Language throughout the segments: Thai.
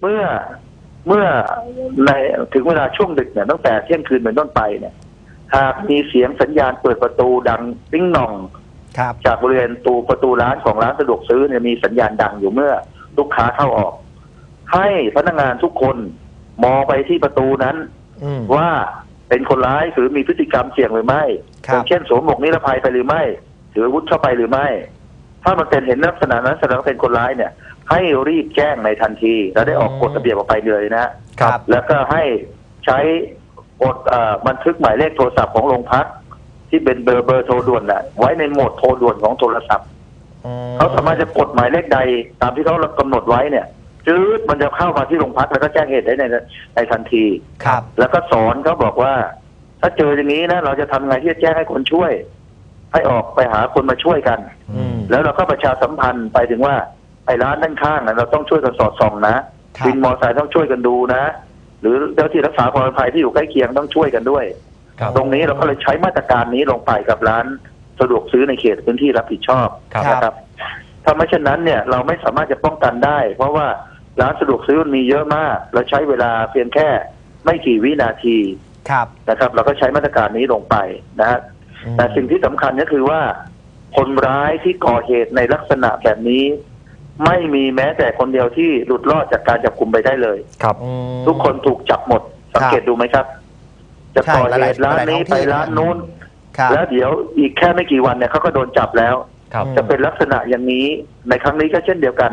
เมื่อเมื่อในถึงเวลาช่วงดึกเนี่ยตั้งแต่เที่ยงคืนเป็นต้นไปเนี่ยหากมีเสียงสัญญาณเปิดประตูดังปิ้งหน่องครับจากบริเวณตูประตูร้านของร้านสะดวกซื้อเนี่ยมีสัญญาณดังอยู่เมื่อลูกค้าเข้าออก ให้พนักงานทุกคนมองไปที่ประตูนั้นอืมว่าเป็นคนร้ายหรือมีพฤติกรรมเสี่ยงหรือไม่ครับอย่างเช่นสวมหมวกนิรภัยไปหรือไม่ถืออาวุธเข้าไปหรือไม่ ถ้ามันเป็นเห็นลักษณะนั้นแสดงว่าเป็นคนร้ายเนี่ย ให้รีบแจ้งในทันทีแล้วได้ออกกฎระเบียบออกไปเลยนะฮะครับ แล้วก็ให้ใช้กดเอ่อบันทึกหมายเลขโทรศัพท์ของโรงพักที่เป็นเบอร์เบอร์โทรด่วนน่ะไว้ในโหมดโทรด่วนของโทรศัพท์อืเขาสามารถจะกดหมายเลขใดตามที่เขากำหนดไว้เนี่ยจืดมันจะเข้ามาที่โรงพักแล้วก็แจ้งเหตุได้ในในทันที ครับ แล้วก็สอนเขาบอกว่า ถ้าเจออย่างนี้นะเราจะทำไงที่จะแจ้งให้คนช่วย ให้ออกไปหาคนมาช่วยกัน อืม แล้วเราก็ประชาสัมพันธ์ไปถึงว่า ไอ้ร้านด้านข้างนะเราต้องช่วยกันสอดส่องนะครับวินมอเตอร์ไซค์ต้องช่วยกันดูนะ หรือเจ้าที่รักษาความปลอดภัยที่อยู่ใกล้เคียงต้องช่วยกันด้วย ครับตรงนี้เราก็เลยใช้มาตรการนี้ลงไปกับร้านสะดวกซื้อในเขตพื้นที่รับผิดชอบครับ นะครับ ถ้าไม่เช่นนั้นเนี่ยเราไม่สามารถจะป้องกันได้ เพราะว่าร้านสะดวกซื้อมันมีเยอะมาก เราใช้เวลาเพียงแค่ไม่กี่วินาทีครับนะครับ เราก็ใช้มาตรการนี้ลงไปนะฮะ อืมแต่สิ่งที่สำคัญก็คือว่า คนร้ายที่ก่อเหตุในลักษณะแบบนี้ ไม่มีแม้แต่คนเดียวที่หลุดรอดจากการจับกลุ่มไปได้เลย ครับอืมทุกคนถูกจับหมด สังเกตดูไหมครับ จะใช่ก่อเหหลายตุๆร้านนี้หลายๆท้ไปองที่ร้านนู้น ครับแล้วเดี๋ยวอีกแค่ไม่กี่วันเนี่ยเขาก็โดนจับแล้ว ครับอืมจะเป็นลักษณะอย่างนี้ในครั้งนี้ก็เช่นเดียวกัน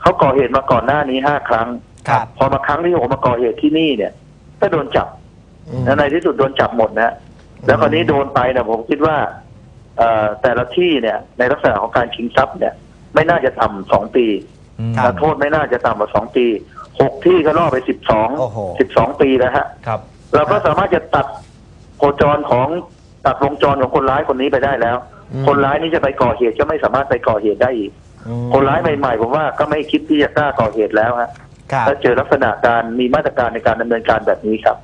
เขาก่อเหตุมาก่อนหน้านี้ห้าครั้ง ครับ พอมาครั้งที่หกมาก่อเหตุที่นี่เนี่ย ก็โดนจับอืมและในที่สุดโดนจับหมดนะ แล้วคราวนี้โดนไปเนี่ยผมคิดว่าเอ่อแต่ละที่เนี่ย ในลักษณะของการชิงทรัพย์เนี่ย ไม่น่าจะต่ำสองปีอืม ครับ โทษไม่น่าจะต่ำกว่าสองปีหกที่ก็ล่อไปสิบสองโอ้โห สิบสองปีแล้วฮะ ครับ เราก็สามารถจะตัดโคจรของตัดวงจรของคนร้ายคนนี้ไปได้แล้ว อืม คนร้ายนี้จะไปก่อเหตุก็ไม่สามารถไปก่อเหตุได้อีก อืมคนร้ายใหม่ๆผมว่าก็ไม่คิดที่จะกล้าก่อเหตุแล้วฮะครับถ้าเจอลักษณะการมีมาตรการในการดำเนินการแบบนี้ครับ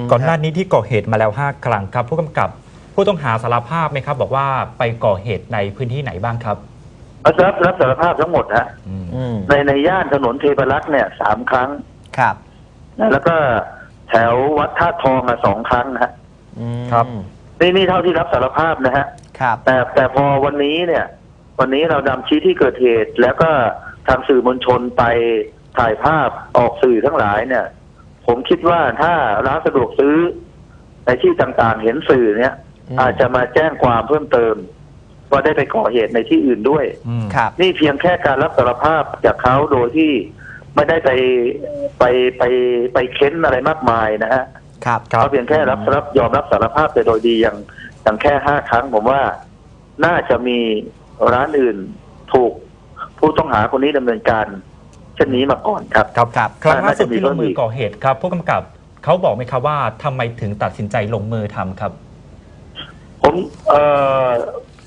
มก่อนหน้านี้ที่ก่อเหตุมาแล้ว 5 ครั้งครับ ผู้กำกับผู้ต้องหาสารภาพไหมครับ บอกว่าไปก่อเหตุในพื้นที่ไหนบ้างครับ รับรับสารภาพทั้งหมดฮะอืมอืมในในย่านถนนเทพรักษ์เนี่ยสามครั้ง ครับนะแล้วก็แถววัดท่าทองอะสองครั้งนะฮะอืมครับ นี่นี่เท่าที่รับสารภาพนะฮะ ครับ แต่แต่พอวันนี้เนี่ย วันนี้เรานำชี้ที่เกิดเหตุ แล้วก็ทางสื่อมวลชนไปถ่ายภาพออกสื่อทั้งหลายเนี่ย ผมคิดว่าถ้าร้านสะดวกซื้อในที่ต่างๆเห็นสื่อเนี่ย อืม อาจจะมาแจ้งความเพิ่มเติม ว่าได้ไปก่อเหตุในที่อื่นด้วย อืมครับ นี่เพียงแค่การรับสารภาพจากเขาโดยที่ไม่ได้ไปไปไปไปเค้นอะไรมากมายนะฮะครับครับ เขาเพียงแค่รับรับยอมรับสารภาพแต่โดยดีอย่างอย่างแค่ห้าครั้ง ผมว่า น่าจะมีร้านอื่นถูกผู้ต้องหาคนนี้ดำเนินการเช่นนี้มาก่อนครับ ครับครับ ครั้งล่าสุดน่าจะมีที่ลงมือเพิ่มอีกก่อเหตุครับ ผู้กำกับเขาบอกไหมครับว่าทำไมถึงตัดสินใจลงมือทำครับ ผมเอ่อ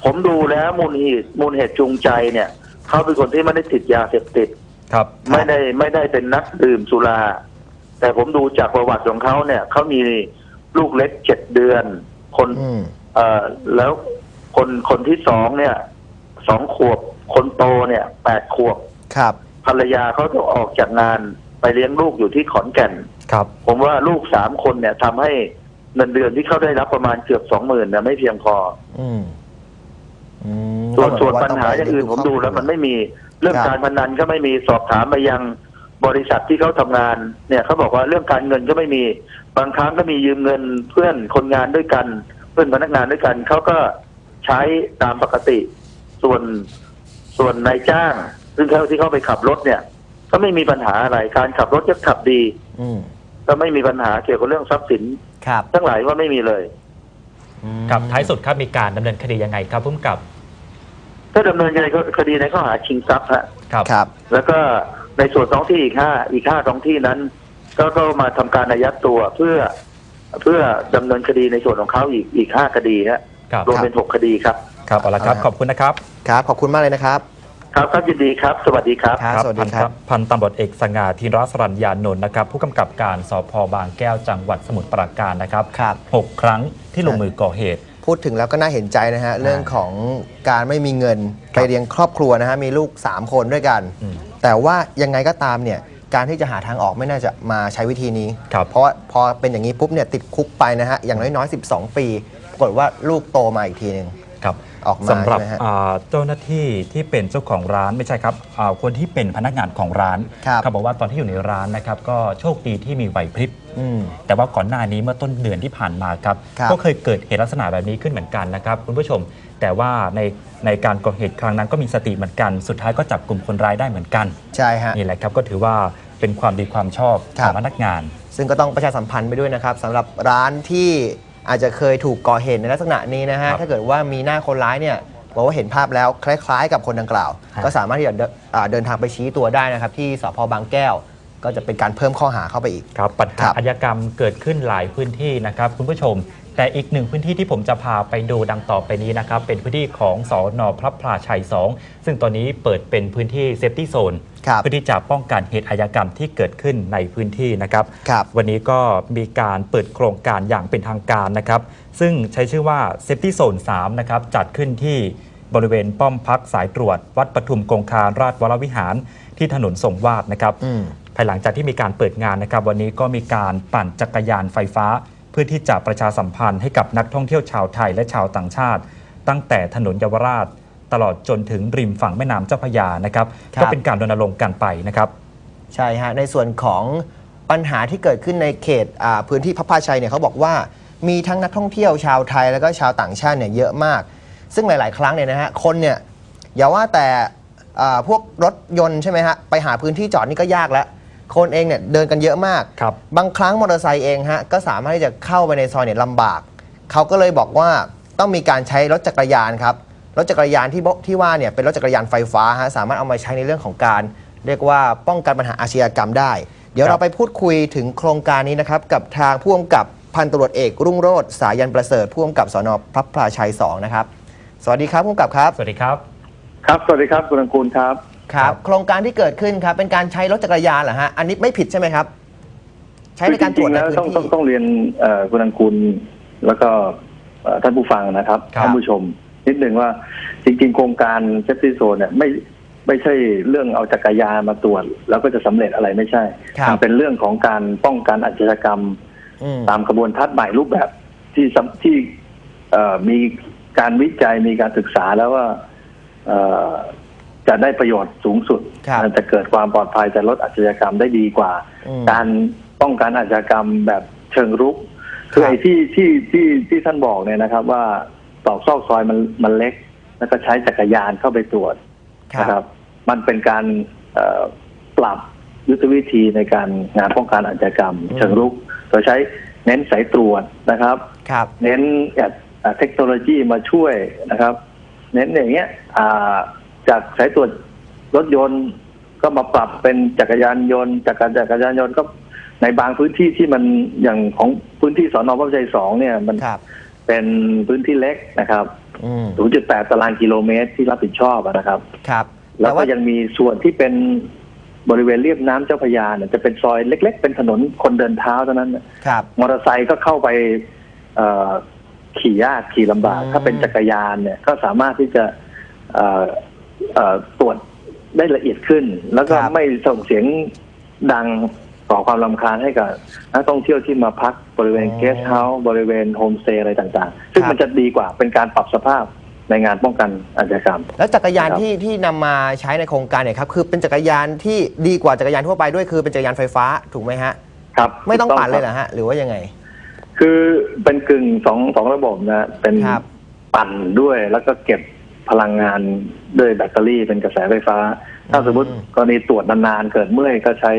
ผมดูแล้วมูลเหตุมูลเหตุจูงใจเนี่ย เขาเป็นคนที่ไม่ได้ติดยาเสพติด ครับ ไม่ได้ไม่ได้เป็นนักดื่มสุรา แต่ผมดูจากประวัติของเขาเนี่ยเขามีลูกเล็กเจ็ดเดือน คนอืม เอ่อแล้วคนคนที่สองเนี่ยสองขวบ คนโตเนี่ยแปดขวบ ครับ ภรรยาเขาต้องออกจากงานไปเลี้ยงลูกอยู่ที่ขอนแก่น ครับ ผมว่าลูกสามคนเนี่ยทำให้เงินเดือนที่เขาได้รับประมาณเกือบสองหมื่นเนี่ยไม่เพียงพอ อืม อืมส่วนก็ส่วนเหมืปัญหาอย่างอื่นผมดูแล้วมันไม่มีเรื่องครับการพนันก็ไม่มีสอบถามไปยังบริษัทที่เขาทำงานเนี่ยเขาบอกว่าเรื่องการเงินก็ไม่มีบางครั้งก็มียืมเงินเพื่อนคนงานด้วยกัน เพื่อนพนักงานด้วยกันเขาก็ใช้ตามปกติ ส่วนส่วนนายจ้าง ซึ่งเขาที่เขาไปขับรถเนี่ย ก็ไม่มีปัญหาอะไรการขับรถก็ขับดี อืมก็ไม่มีปัญหาเกี่ยวกับเรื่องทรัพย์สินครับทั้งหลายว่าไม่มีเลย อืมครับท้ายสุดครับมีการดำเนินคดียังไงครับผู้กำกับก็ดำเนินคดีในข้อหาชิงทรัพย์ฮะครับครับ แล้วก็ในส่วนท้องที่อีกห้าอีกห้าท้องที่นั้น ก็ก็มาทำการอายัดตัวเพื่อเพื่อดำเนินคดีในส่วนของเขาอีกอีกห้าคดีฮะครับรวมเป็นหกคดีครับ ครับเอาละครับเอาละขอบคุณนะครับ ครับ ขอบคุณมากเลยนะครับ ครับครับยินดีครับ สวัสดีครับครับ สวัสดีครับ พันตำรวจเอกสง่าธีรสรัญญานนท์นะครับ ผู้กำกับการสพบางแก้วจังหวัดสมุทรปราการนะครับครับหกครั้งที่ลงมือก่อเหตุ พูดถึงแล้วก็น่าเห็นใจนะฮะ เรื่องของการไม่มีเงินไปเลี้ยงครอบครัวนะฮะ มีลูก 3 คนด้วยกันอืมแต่ว่ายังไงก็ตามเนี่ยการที่จะหาทางออกไม่น่าจะมาใช้วิธีนี้ครับเพราะว่าพอเป็นอย่างนี้ปุ๊บเนี่ยติดคุกไปนะฮะอย่างน้อยๆ 12 ปี ปรากฏว่าลูกโตมาอีกทีหนึ่ง ครับออกมาสำหรับใช่ไหมฮะอ่าเจ้าหน้าที่ที่เป็นเจ้าของร้านไม่ใช่ครับอ่าคนที่เป็นพนักงานของร้านครับ เขาบอกว่าตอนที่อยู่ในร้านนะครับก็โชคดีที่มีไหวพริบ อืม แต่ว่าก่อนหน้านี้เมื่อต้นเดือนที่ผ่านมาครับ ครับก็เคยเกิดเหตุลักษณะแบบนี้ขึ้นเหมือนกันนะครับคุณผู้ชม แต่ว่าในในการก่อเหตุครั้งนั้นก็มีสติเหมือนกัน สุดท้ายก็จับกลุ่มคนร้ายได้เหมือนกัน ใช่ฮะ นี่แหละครับก็ถือว่าเป็นความดีความชอบครัขบองพนักงาน ซึ่งก็ต้องประชาสัมพันธ์ไปด้วยนะครับสำหรับร้านที่ อาจจะเคยถูกก่อเหตุในลักษณะนี้นะฮะ ครับถ้าเกิดว่ามีหน้าคนร้ายเนี่ยบอกว่าเห็นภาพแล้วคล้ายๆ กับคนดังกล่าว ครับ ก็สามารถที่จะเดินอ่าเดินทางไปชี้ตัวได้นะครับ ที่สพบางแก้ว ก็จะเป็นการเพิ่มข้อหาเข้าไปอีก ครับปัญครัหาบ อาชญากรรมเกิดขึ้นหลายพื้นที่นะครับ คุณผู้ชม แต่อีกหนึ่งพื้นที่ที่ผมจะพาไปดูดังต่อไปนี้นะครับ เป็นพื้นที่ของสอนอพระพลาชัย 2 ซึ่งตอนนี้เปิดเป็นพื้นที่เซฟตี้โซนครับเพื่อที่จะป้องกันเหตุอาชญากรรมที่เกิดขึ้นในพื้นที่นะครับครับวันนี้ก็มีการเปิดโครงการอย่างเป็นทางการนะครับ ซึ่งใช้ชื่อว่า Safety Zone 3นะครับจัดขึ้นที่บริเวณป้อมพักสายตรวจ วัดปทุมกงคารราชวรวิหารที่ถนนสงวาดนะครับอืมภายหลังจากที่มีการเปิดงานนะครับ วันนี้ก็มีการปั่นจักรยานไฟฟ้า เพื่อที่จะประชาสัมพันธ์ให้กับนักท่องเที่ยวชาวไทยและชาวต่างชาติ ตั้งแต่ถนนเยาวราช ตลอดจนถึงริมฝั่งแม่น้ำเจ้าพระยานะครับครับ ก็เป็นการรณรงค์กันไปนะครับ ใช่ฮะในส่วนของปัญหาที่เกิดขึ้นในเขตอ่าพื้นที่พระพาชัยเนี่ยเขาบอกว่ามีทั้งนักท่องเที่ยวชาวไทยแล้วก็ชาวต่างชาติเนี่ยเยอะมาก ซึ่งหลาย ๆ ครั้งเนี่ยนะฮะคนเนี่ยอย่าว่าแต่อ่าพวกรถยนต์ใช่ไหมฮะไปหาพื้นที่จอดนี่ก็ยากแล้ว คนเองเนี่ยเดินกันเยอะมาก ครับบางครั้งมอเตอร์ไซค์เองฮะก็สามารถที่จะเข้าไปในซอยเนี่ยลำบาก เขาก็เลยบอกว่าต้องมีการใช้รถจักรยานครับ รถจักรยานที่บอกที่ว่าเนี่ยเป็นรถจักรยานไฟฟ้าฮะสามารถเอามาใช้ในเรื่องของการ เรียกว่าป้องกันปัญหาอาชญากรรมได้ เดี๋ยวครับ เราไปพูดคุยถึงโครงการนี้นะครับกับทางผู้กำกับพันตำรวจเอกรุ่งโรจน์สายันประเสริฐผู้กำกับสนพระพลาชัย2นะครับ สวัสดีครับผู้กำกับครับ สวัสดีครับ ครับ สวัสดีครับ คุณอังกูลครับ ครับครับโครงการที่เกิดขึ้นครับเป็นการใช้รถจักรยานเหรอฮะอันนี้ไม่ผิดใช่ไหมครับ ใช้ในการตรวจคือจในงๆแล้วพื้ต้องนต้องที่ต้องเรียนเอ่อคุณอังกูลแล้วก็เอ่อท่านผู้ฟังนะครับครับท่านผู้ชม นิดหนึ่งว่าจริงๆ โครงการเซฟตี้โซนเนี่ยไม่ไม่ใช่เรื่องเอาจักรยานมาตรวจ แล้วก็จะสำเร็จอะไรไม่ใช่ครับมันเป็นเรื่องของการป้องกันอาชญากรรมอืมตามกระบวนทัศน์ใหม่รูปแบบที่สำที่เอ่อมีการวิจัยมีการศึกษาแล้วว่าเอ่อ จะได้ประโยชน์สูงสุดครับ จะเกิดความปลอดภัยจะลดอาชญากรรมได้ดีกว่า อืม การป้องกันอาชญากรรมแบบเชิงรุก คือครับไอ้ที่ที่ที่ที่ท่านบอกเนี่ยนะครับ ว่าตอกซอกซอยมันมันเล็ก แล้วก็ใช้จักรยานเข้าไปตรวจครันะคบรับ มันเป็นการเอ่อปรับยุทธวิธีในการงานป้องกันอาชญากรรม อืม เชิงรุกโดยใช้เน้นสายตรวจนะครับ ครับ เน้นแบบอ่าเทคโนโลยีมาช่วยนะครับ เน้นอย่างเงี้ยอ่า จากสายตรวจรถยนต์ก็มาปรับเป็นจักรยานยนต์จากการจักรยานยนต์ก็ในบางพื้นที่ที่มันอย่างของพื้นที่สอนอพระชัยสองเนี่ยมันครับเป็นพื้นที่เล็กนะครับอืม0.8ตารางกิโลเมตรที่รับผิดชอบอะนะครับ ครับ แล้วก็ต่ายังมีส่วนที่เป็นบริเวณเรียบน้ำเจ้าพระยาเนี่ยจะเป็นซอยเล็ก ๆ เป็นถนนคนเดินเท้าเท่านั้นน่ะครับมอเตอร์ไซค์ก็เข้าไปเอ่อขี่ยากขี่ลำบากอืมถ้าเป็นจักรยานเนี่ยก็สามารถที่จะเอ่อเอ่อ ตรวจได้ละเอียดขึ้น แล้วก็ไม่ส่งเสียงดังก่อความลำคาญให้กับนักท่องเที่ยวที่มาพักบริเวณเกสต์เฮาส์บริเวณโฮมสเตย์อะไรต่างๆ ซึ่งมันจะดีกว่าเป็นการปรับสภาพในงานป้องกันอาชญากรรม แล้วจักรยานครับที่ที่นำมาใช้ในโครงการเนี่ยครับคือเป็นจักรยานที่ดีกว่าจักรยานทั่วไปด้วยคือเป็นจักรยานไฟฟ้าถูกไหมฮะครับ ไม่ต้องปั่นเลยคเหรรับอฮะหรือว่ายังไง คือเป็นกึ่งสองสองระบบนะเป็นครับปั่นด้วยแล้วก็เก็บ พลังงานด้วยแบตเตอรี่เป็นกระแสไฟฟ้า ถ้าสมมติอืมกรณีตรวจนานๆเกิดเมื่อยก็ใช้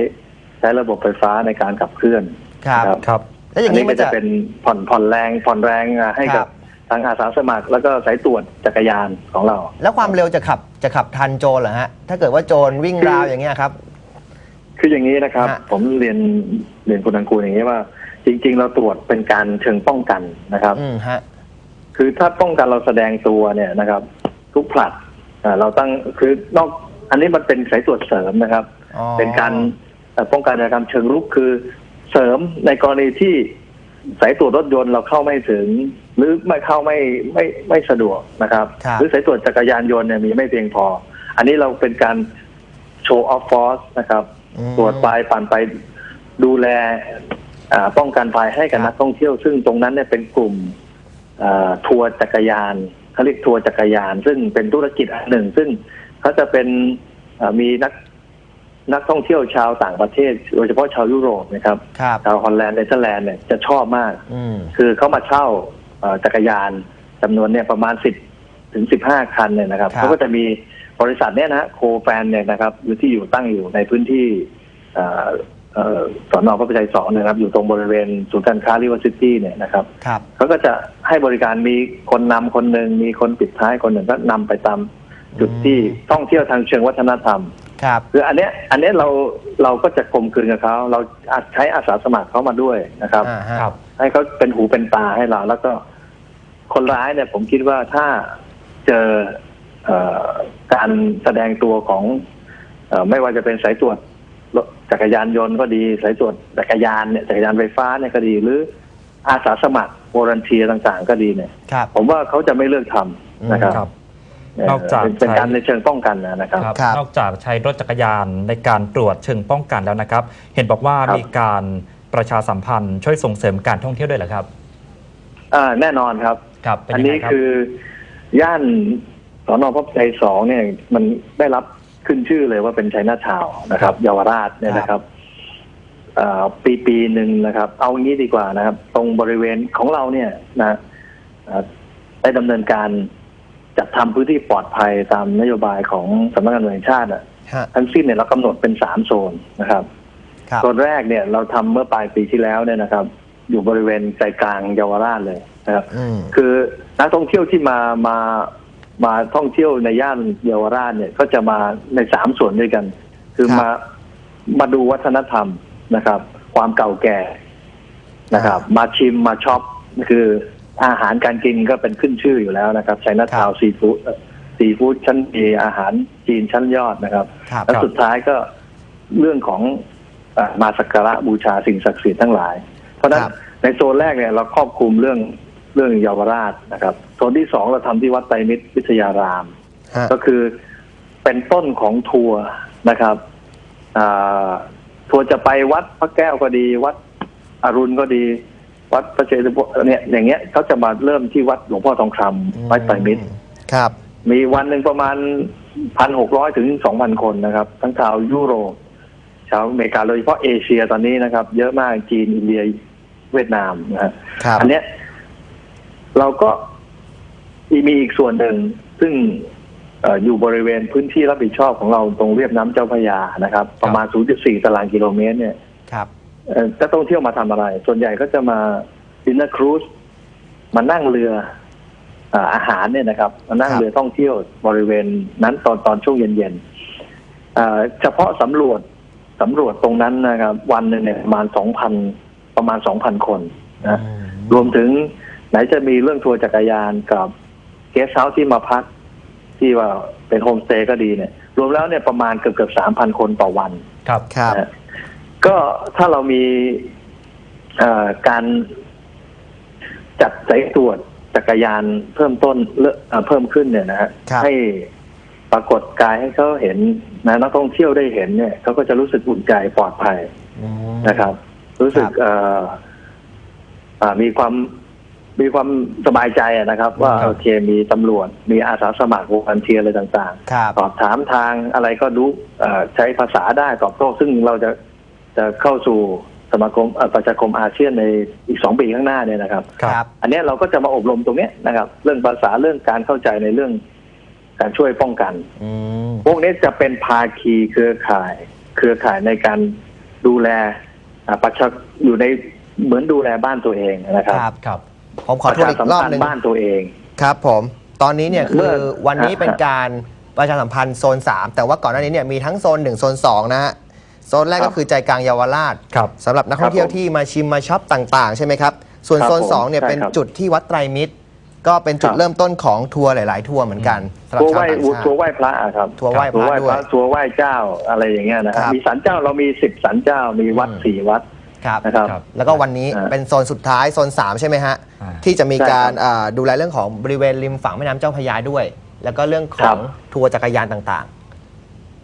ใช้ระบบไฟฟ้าในการขับเคลื่อนครับครับครับแล้วอย่างนี้นี้มัก็นจะจะเป็นผ่อนผ่อนแรงผ่อนแรงอะให้คกัรับบทางอาสาสมัคร แล้วก็สายตรวจจักรยานของเรา แล้วความเร็วจะขับจะขับทันโจรเหรอฮะถ้าเกิดว่าโจรวิ่งราวอย่างเงี้ยครับ คืออย่างนี้นะครับฮะผมเรียนเรียนคุณอังกูลอย่างนี้ว่า จริง ๆ เราตรวจเป็นการเชิงป้องกันนะครับอืมฮะคือถ้าป้องกันเราแสดงตัวเนี่ยนะครับ ทุกผลัดอ่าเราตั้งคือนอกอันนี้มันเป็นสายตรวจเสริมนะครับอ๋อเป็นการเอ่อป้องกันอาชญากรรมเชิงรุกคือเสริมในกรณีที่สายตรวจรถยนต์เราเข้าไม่ถึง หรือไม่เข้าไม่ไม่ไม่สะดวกนะครับครับหรือสายตรวจจักรยานยนต์เนี่ยมีไม่เพียงพอ อันนี้เราเป็นการโชว์ออฟฟอร์สนะครับอืมตรวจไปปั่นไปดูแลอ่าป้องกันภัยให้กับครับนักท่องเที่ยว ซึ่งตรงนั้นเนี่ยเป็นกลุ่มอ่าทัวร์จักรยาน เขาเรียกทัวร์จักรยาน ซึ่งเป็นธุรกิจอันหนึ่ง ซึ่งเขาจะเป็นอ่ามีนักนักท่องเที่ยวชาวต่างประเทศ โดยเฉพาะชาวยุโรปนะครับครับชาวฮอลแลนด์เนเธอร์แลนด์เนี่ยจะชอบมากอืมคือเขามาเช่าเอ่อจักรยานจำนวนเนี่ยประมาณสิบถึงสิบห้าคันเนี่ยนะครับครับเขาก็จะมีบริษัทเนี่ยนะฮะโคแฟนเนี่ยนะครับ อยู่ที่อยู่ตั้งอยู่ในพื้นที่เอ่อเอ่อ สอนอพระประชัยสองนะครับ อยู่ตรงบริเวณศูนย์การค้าริเวอร์ซิตี้เนี่ยนะครับครับเขาก็จะให้บริการมีคนนำคนหนึ่งมีคนปิดท้ายคนหนึ่งก็นำไปตามจุดที่ท่องเที่ยวทางเชิงวัฒนธรรมครับคืออันเนี้ยอันเนี้ยเราเราก็จะกลมกลืนกับเขาเราอาจใช้อาสาสมัครเขามาด้วยนะครับอ่าฮะครับ ให้เขาเป็นหูเป็นตาให้เรา แล้วก็คนร้ายเนี่ย ผมคิดว่าถ้าเจอเอ่อการแสดงตัวของเออไม่ว่าจะเป็นสายตรวจรถ จักรยานยนต์ก็ดีสายตรวจจักรยานเนี่ยจักรยานไฟฟ้าเนี่ยก็ดีหรืออาสาสมัครโวลันเทียต่างๆ ก็ดีเนี่ย ครับ ผมว่าเขาจะไม่เลือกทำนะครับครับเอ่อนอกจาก เป็นเป็นใช้การในเชิงป้องกันนะครับครับ ครับ นอกจากใช้รถจักรยานในการตรวจเชิงป้องกันแล้วนะครับ เห็นบอกว่าครับ มีการประชาสัมพันธ์ช่วยส่งเสริมการท่องเที่ยวด้วยเหรอครับ อ่าแน่นอนครับ ครับเป็นอันยังไงนี้ครับ คือย่านสอนอพบใจสองเนี่ย มันได้รับ ขึ้นชื่อเลยว่าเป็นชัยนาทาวน์นะครับเยาวราชเนี่ยนะครับอ่าปีปีหนึ่งนะครับ เอางี้ดีกว่านะครับ ตรงบริเวณของเราเนี่ยนะอ่าได้ดำเนินการจัดทำพื้นที่ปลอดภัยตามนโยบายของสำนักงานตำรวจแห่งชาติอะฮะทั้งสิ้นเนี่ยเรากำหนดเป็นสามโซนนะครับครับโซนแรกเนี่ยเราทำเมื่อปลายปีที่แล้วเนี่ยนะครับ อยู่บริเวณใจกลางเยาวราชเลยนะครับอืมคือนักท่องเที่ยวที่มามา มาท่องเที่ยวในย่านเยาวราชเนี่ยก็จะมาในสามส่วนด้วยกัน คือครับมามาดูวัฒนธรรมนะครับ ความเก่าแก่นะครับ มาชิมมาช็อปคืออาหารการกินก็เป็นขึ้นชื่ออยู่แล้วนะครับไชน่าทาวซีฟู้ดซีฟู้ดชั้นดีอาหารจีนชั้นยอดนะครับครับแล้วสุดท้ายก็เรื่องของเออมาสักการะบูชาสิ่งศักดิ์สิทธิ์ทั้งหลาย เพราะฉะนั้นครับในโซนแรกเนี่ยเราครอบคลุมเรื่อง เรื่องเยาวราชนะครับโซนที่สองเราทำที่วัดไตรมิตรวิทยารามฮะก็คือเป็นต้นของทัวร์นะครับอ่าทัวร์จะไปวัดพระแก้วก็ดี วัดอรุณก็ดี วัดพระเชตุพนเนี่ยอย่างเงี้ยเขาจะมาเริ่มที่วัดหลวงพ่อทองคำวัดไตรมิตรครับ มีวันหนึ่งประมาณพันหกร้อยถึงสองพันคนนะครับ ทั้งชาวยุโรปชาวอเมริกาโดยเฉพาะเอเชียตอนนี้นะครับ เยอะมากจีนอินเดียเวียดนามนะฮะครับอันเนี้ย เราก็มีอีกส่วนหนึ่งซึ่งเอ่ออยู่บริเวณพื้นที่รับผิดชอบของเราตรงเรียบน้ำเจ้าพระยานะครับ ประมาณ 0.4 ตารางกิโลเมตร เนี่ยครับเอ่อจะต้องเที่ยวมาทำอะไร ส่วนใหญ่ก็จะมาดินเนอร์ครูซมานั่งเรืออ่าอาหารเนี่ยนะครับ มานั่งครับเรือท่องเที่ยวบริเวณนั้นตอนตอนช่วงเย็นๆอ่าเฉพาะสำรวจสำรวจตรงนั้นนะครับ วันหนึ่งเนี่ยประมาณสองพันประมาณสองพันคนนะอืมรวมถึง ไหนจะมีเรื่องทัวร์จักรยานกับเกสต์เฮาส์ที่มาพัก ที่ว่าเป็นโฮมสเตย์ก็ดีเนี่ย รวมแล้วเนี่ยประมาณเกือบเกือบสามพันคนต่อวันครับครับนะฮะก็ถ้าเรามีเอ่อการจัดสายตรวจจักรยานเพิ่มต้นเอ่อเพิ่มขึ้นเนี่ยนะฮะครับให้ปรากฏกายให้เขาเห็นนะนักท่องเที่ยวได้เห็นเนี่ยเขาก็จะรู้สึกอุ่นใจปลอดภัยอืมนะครับ รู้สึกครับเอ่ออ่ามีความ มีความสบายใจอะนะครับ ว่าครับโอเคมีตำรวจ มีอาสาสมัครวงการเทียร์อะไรต่างครับ ๆ ตอบถามทางอะไรก็รู้เอ่อใช้ภาษาได้ตอบโต้ซึ่งเราจะจะเข้าสู่สมาคมเอ่อประชาคมอาเซียนในอีกสองปีข้างหน้าเนี่ยนะครับ ครับ อันเนี้ยเราก็จะมาอบรมตรงเนี้ยนะครับ เรื่องภาษาเรื่องการเข้าใจในเรื่องการช่วยป้องกัน อืม พวกนี้จะเป็นภาคีเครือข่าย เครือข่ายในการดูแลอ่าประชาอยู่ในเหมือนดูแลบ้านตัวเองนะครับ ครับครับ ผมขอประทวนชาอีสัมกรอบพันหนึ่ธ์งบ้านตัวเอง ครับผมตอนนี้เนี่ยเมื่คืออ วันนี้ฮะเป็นการประชาสัมพันธ์โซน 3 แต่ว่าก่อนหน้านี้เนี่ยมีทั้งโซน 1 โซน 2 นะฮะโซนแรกครัก็บคือใจกลางเยาวราชครับ สำหรับนักท่องเที่ยวครับผมที่มาชิมมาช็อปต่างๆ ใช่ไหมครับ ส่วนครับโซนผม2เนี่ยใช่เป็นครับจุดที่วัดไตรมิตร ก็เป็นจุดครับ เริ่มต้นของทัวร์หลาย ๆ ทัวร์เหมือนกันสำหรับทัวร์ไหชาวว้ต่างชาทัวร์ติไหว้พระอะครับทัวร์ไหว้พระทัวร์ไหว้ด้วยพระทัวร์ไหว้เจ้าอะไรอย่างเงี้ยนะคครัรับบมีศาลเจ้าเรามีสิบศาลเจ้ามีวัดอืม สี่วัด ครับนะครับ ครับ แล้วก็วันนี้อ่า เป็นโซนสุดท้ายโซน 3 ใช่ไหมฮะ อ่า ที่จะมีใช่ครับการอ่าดูแลเรื่องของบริเวณริมฝั่งแม่น้ำเจ้าพระยาด้วย แล้วก็เรื่องขครัองบ ทัวร์จักรยานต่าง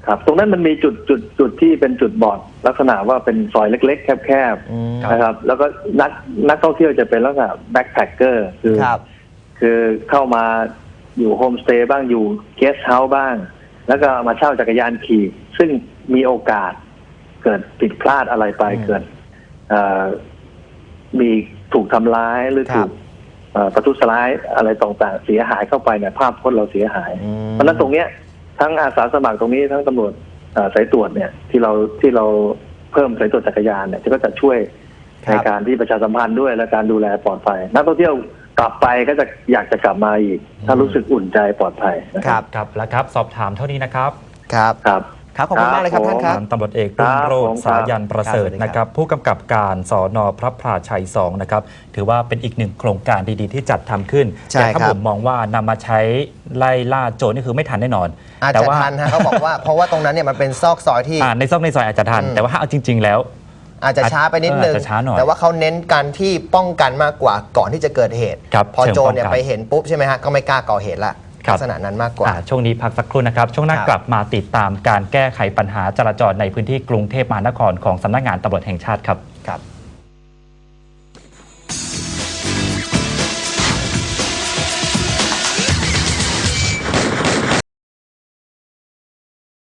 ครับ ตรงนั้นมันมีจุดจุดจุดที่เป็นจุดบอดลักษณะว่าเป็นซอยเล็ก ๆ แคบอืมๆนะครับ แล้วก็นักนักท่องเที่ยวจะเป็นลักษณะแบ็คแพคเกอร์คือ ครับ คือเข้ามาอยู่โฮมสเตย์บ้างอยู่เกสต์เฮาส์บ้าง แล้วก็มาเช่าจักรยานขี่ ซึ่งมีโอกาสเกิดผิดพลาดอะไรไปอืม เกิดเอ่อ มีถูกทำร้ายหรือครัถูบกเอ่อประทุษร้ายอะไรต่างๆเสียหายเข้าไปเนี่ยภาพพจน์เราเสียหายอืมเพราะฉะนั้นตรงเนี้ยทั้งอาสาสมัครตรงนี้ทั้งตำรวจเอ่อสายตรวจเนี่ยที่เราที่เราเพิ่มสายตรวจจักรยานเนี่ยที่ก็จะช่วยครับในการที่ประชาสัมพันธ์ด้วยและการดูแลปลอดภัยนักท่องเที่ยวกลับไปก็จะอยากจะกลับมาอีก ถ้ารู้สึกอุ่นใจปลอดภัยนะคครัรับบครับแล้วครับ สอบถามเท่านี้นะครับ ครับครับ ครับขอบคุณมากเลยครับท่านครับพันตำรวจเอกรุ่งโรจน์ครับผมสายันประเสริฐครับสวัสดีครับนะครับ ผู้กำกับการสอนอพระพราชัย2นะครับ ถือว่าเป็นอีกหนึ่งโครงการดีๆ ที่จัดทำขึ้น ใช่แต่ถ้าครับ ผมมองว่านำมาใช้ไล่ล่าโจรนี่คือไม่ทันแน่นอน อาจแต่จะว่าทันฮะเขาบอกว่า เพราะว่าตรงนั้นเนี่ยมันเป็นซอกซอยที่ อ่าในซอกในซอยอาจจะทัน อืม แต่ว่าถ้าเอาจริง ๆ แล้ว อาจจะช้าไปนิดนึงเอออาจจะช้าหน่อยแต่ว่าเขาเน้นการที่ป้องกันมากกว่าก่อนที่จะเกิดเหตุ ครับพอเชิงโจรเนี่ยป้องกัน ไปเห็นปุ๊บใช่ไหมฮะก็ไม่กล้าก่อเหตุละครับ ลักษณะนั้นมากกว่าอ่า ช่วงนี้พักสักครู่นะครับ ช่วงหน้าครับกลับมาติดตามการแก้ไขปัญหาจราจรในพื้นที่กรุงเทพมหานครของสำนักงานตำรวจแห่งชาติครับครับ